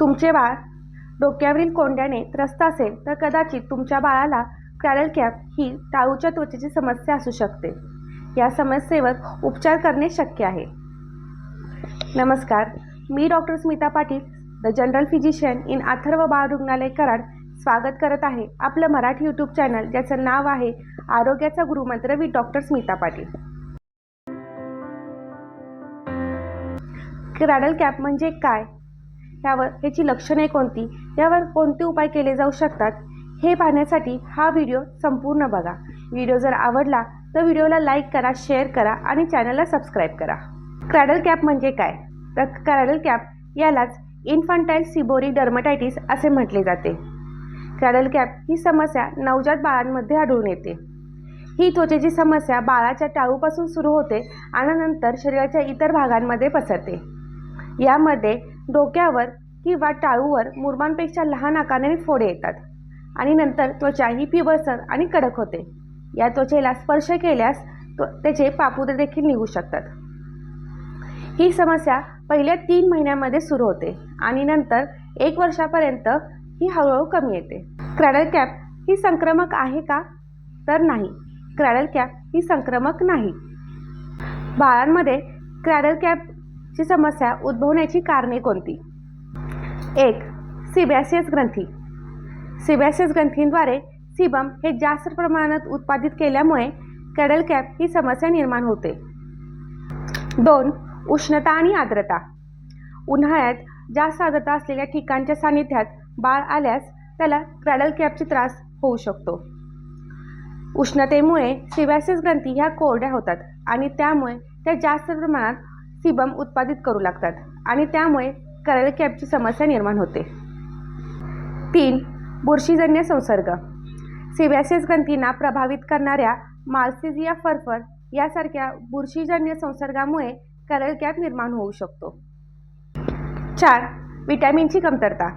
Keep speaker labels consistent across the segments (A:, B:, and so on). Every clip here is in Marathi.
A: तुमचे बाळ डोक्यावरील कोंड्याने त्रस्त असेल तर कदाचित तुमच्या बाळाला क्रॅडल कॅप ही टाळूच्या त्वचेची समस्या असू शकते. या समस्येवर उपचार करणे शक्य आहे. नमस्कार. मी doctor Smita Patil the general physician in Atharva Bal Rugnalaya Karad स्वागत करत आहे आपलं मराठी यूट्यूब चॅनल ज्याचं नाव आहे आरोग्याचा गुरुमंत्र with doctor Smita Patil. Cradle cap म्हणजे काय? ह्यावर ह्याची लक्षणे कोणती? यावर कोणते उपाय केले जाऊ शकतात? हे पाहण्यासाठी हा व्हिडिओ संपूर्ण बघा. व्हिडिओ जर आवडला तर व्हिडिओला लाईक करा शेअर करा आणि चॅनलला सबस्क्राईब करा. क्रॅडल कॅप म्हणजे काय? तर क्रॅडल कॅप यालाच इन्फंटाईल सिबोरी डर्मटायटिस असे म्हटले जाते. क्रॅडल कॅप ही समस्या नवजात बाळांमध्ये आढळून येते. ही त्वचेची समस्या बाळाच्या टाळूपासून सुरू होते आणि नंतर शरीराच्या इतर भागांमध्ये पसरते. यामध्ये डोक्यावर किंवा टाळूवर मुरमांपेक्षा लहान आकाराने फोडे येतात. आणि नंतर त्वचा ही पिवळसर आणि कडक होते. या त्वचेला स्पर्श केल्यास त्व- त्याचे पापुद्रे देखील निघू शकतात. ही समस्या पहिल्या तीन महिन्यामध्ये सुरू होते आणि नंतर एक वर्षापर्यंत ही हळूहळू कमी येते. क्रॅडल कॅप ही संक्रमक आहे का? तर नाही. क्रॅडल कॅप ही संक्रमक नाही. बाळांमध्ये क्रॅडल ची समस्या उद्भवण्याची कारणे कोणती? एक सिबॅसियस ग्रंथी. सिबॅसियस ग्रंथींद्वारे सिबम हे जास्त प्रमाणात उत्पादित केल्यामुळे क्रॅडल कॅप ही समस्या निर्माण होते. दोन उष्णता आणि आर्द्रता. उन्हाळ्यात जास्त आर्द्रता असलेल्या ठिकाणच्या सानिध्यात बाळ आल्यास त्याला क्रॅडल कॅपची त्रास होऊ शकतो. उष्णतेमुळे सिबॅसिस ग्रंथी ह्या कोरड्या होतात आणि त्यामुळे त्या जास्त प्रमाणात सिबम उत्पादित करू लागतात आणि त्यामुळे करल कॅपची समस्या निर्माण होते. तीन बुरशीजन्य संसर्ग. सिबॅसिस ग्रंथींना प्रभावित करणाऱ्या मार्सिजिया फरफर यासारख्या बुरशीजन्य संसर्गामुळे करल कॅप निर्माण होऊ शकतो. चार विटॅमिनची कमतरता.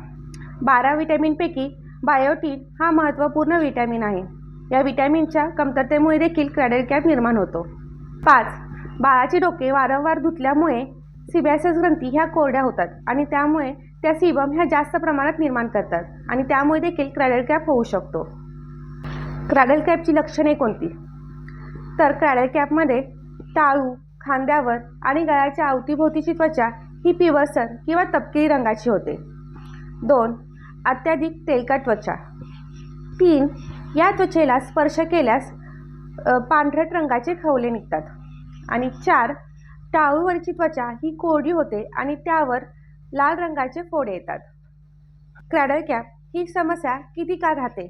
A: बारा विटॅमिनपैकी बायोटीन हा महत्त्वपूर्ण विटॅमिन आहे. या विटॅमिनच्या कमतरतेमुळे देखील क्रॅडल कॅप निर्माण होतो. पाच बाळाचे डोके वारंवार धुतल्यामुळे सिबॅसिस ग्रंथी ह्या कोरड्या होतात आणि त्यामुळे त्या सिबम ह्या जास्त प्रमाणात निर्माण करतात आणि त्यामुळे देखील क्रॅडल कॅप होऊ शकतो. क्रॅडल कॅपची लक्षणे कोणती? तर क्रॅडल कॅपमध्ये टाळू खांद्यावर आणि गळ्याच्या अवतीभोवतीची त्वचा ही पिवळसर किंवा तपकिरी रंगाची होते. दोन अत्याधिक तेलकट त्वचा. तीन या त्वचेला स्पर्श केल्यास पांढरट रंगाचे खवले निघतात. आणि चार टाळूवरची त्वचा ही कोरडी होते आणि त्यावर लाल रंगाचे फोडे येतात. क्रॅडल कॅप ही समस्या किती काळ राहते?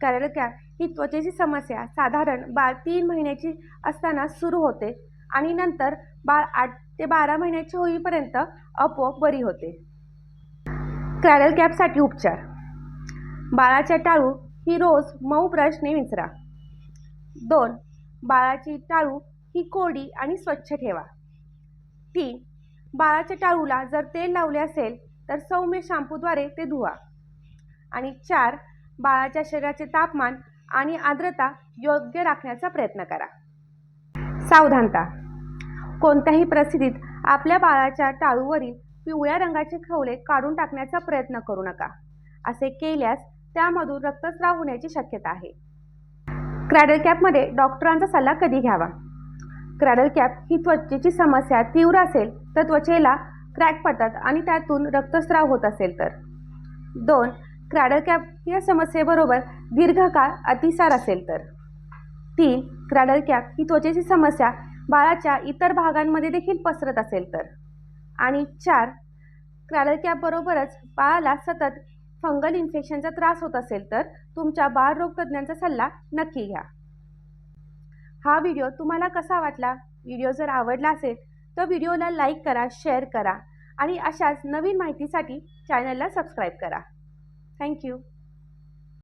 A: क्रॅडल कॅप ही त्वचेची समस्या साधारण बाळ तीन महिन्याची असताना सुरू होते आणि नंतर बाळ आठ ते बारा महिन्याची होईपर्यंत आपोआप बरी होते. क्रॅडल कॅपसाठी उपचार. बाळाच्या टाळू ही रोज मऊ ब्रशने विंचरा. दोन बाळाची टाळू ही कोरडी आणि स्वच्छ ठेवा. तीन बाळाच्या टाळूला जर तेल लावले असेल तर सौम्य शॅम्पूद्वारे ते धुवा. आणि चार बाळाच्या शरीराचे तापमान आणि आर्द्रता योग्य राखण्याचा प्रयत्न करा. सावधानता. कोणत्याही परिस्थितीत आपल्या बाळाच्या टाळूवरील पिवळ्या रंगाचे खवले काढून टाकण्याचा प्रयत्न करू नका. असे केल्यास त्यामधून रक्तस्राव होण्याची शक्यता आहे. क्रॅडल कॅपमध्ये डॉक्टरांचा सल्ला कधी घ्यावा? क्रॅडल कॅप ही त्वचेची समस्या तीव्र असेल तर त्वचेला क्रॅक पडतात आणि त्यातून रक्तस्राव होत असेल तर. दोन क्रॅडल कॅप या समस्येबरोबर दीर्घकाळ अतिसार असेल तर. तीन क्रॅडल कॅप ही त्वचेची समस्या बाळाच्या इतर भागांमध्ये देखील पसरत असेल तर. आणि चार क्रॅडल कॅपबरोबरच बाळाला सतत फंगल इन्फेक्शनचा त्रास होत असेल तर तुमच्या बाळरोग तज्ज्ञांचा सल्ला नक्की घ्या. हा व्हिडिओ तुम्हाला कसा वाटला? व्हिडिओ जर आवडला असेल तर व्हिडिओला लाईक करा शेअर करा आणि अशाच नवीन माहितीसाठी चॅनलला सबस्क्राईब करा. थँक्यू